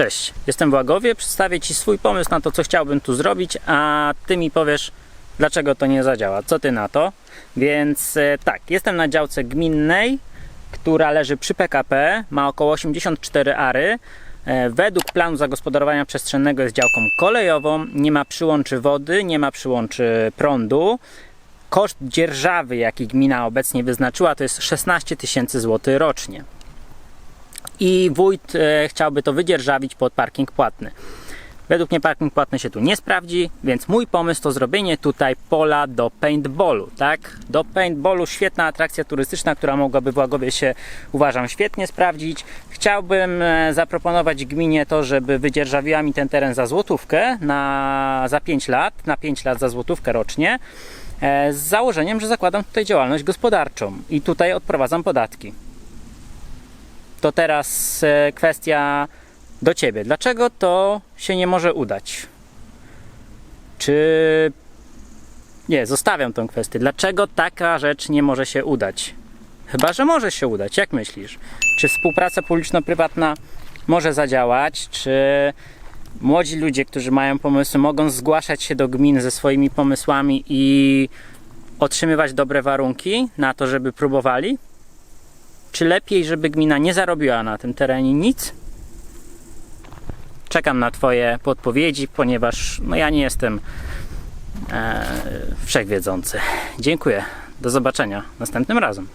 Cześć, jestem w Łagowie, przedstawię Ci swój pomysł na to, co chciałbym tu zrobić, a Ty mi powiesz, dlaczego to nie zadziała. Co Ty na to? Więc e, tak, jestem na działce gminnej, która leży przy PKP, ma około 84 ary. E, Według planu zagospodarowania przestrzennego jest działką kolejową, nie ma przyłączy wody, nie ma przyłączy prądu. Koszt dzierżawy, jaki gmina obecnie wyznaczyła, to jest 16 tysięcy złotych rocznie i wójt e, chciałby to wydzierżawić pod parking płatny. Według mnie parking płatny się tu nie sprawdzi, więc mój pomysł to zrobienie tutaj pola do paintballu, tak? Do paintballu świetna atrakcja turystyczna, która mogłaby w Łagowie się, uważam, świetnie sprawdzić. Chciałbym e, zaproponować gminie to, żeby wydzierżawiła mi ten teren za złotówkę na, za 5 lat, na 5 lat za złotówkę rocznie, e, z założeniem, że zakładam tutaj działalność gospodarczą i tutaj odprowadzam podatki to teraz e, kwestia do ciebie. Dlaczego to się nie może udać? Czy. Nie, zostawiam tą kwestię. Dlaczego taka rzecz nie może się udać? Chyba, że może się udać. Jak myślisz? Czy współpraca publiczno-prywatna może zadziałać? Czy młodzi ludzie, którzy mają pomysły, mogą zgłaszać się do gmin ze swoimi pomysłami i otrzymywać dobre warunki na to, żeby próbowali? Czy lepiej, żeby gmina nie zarobiła na tym terenie nic? Czekam na Twoje podpowiedzi, ponieważ no ja nie jestem e, wszechwiedzący. Dziękuję. Do zobaczenia następnym razem.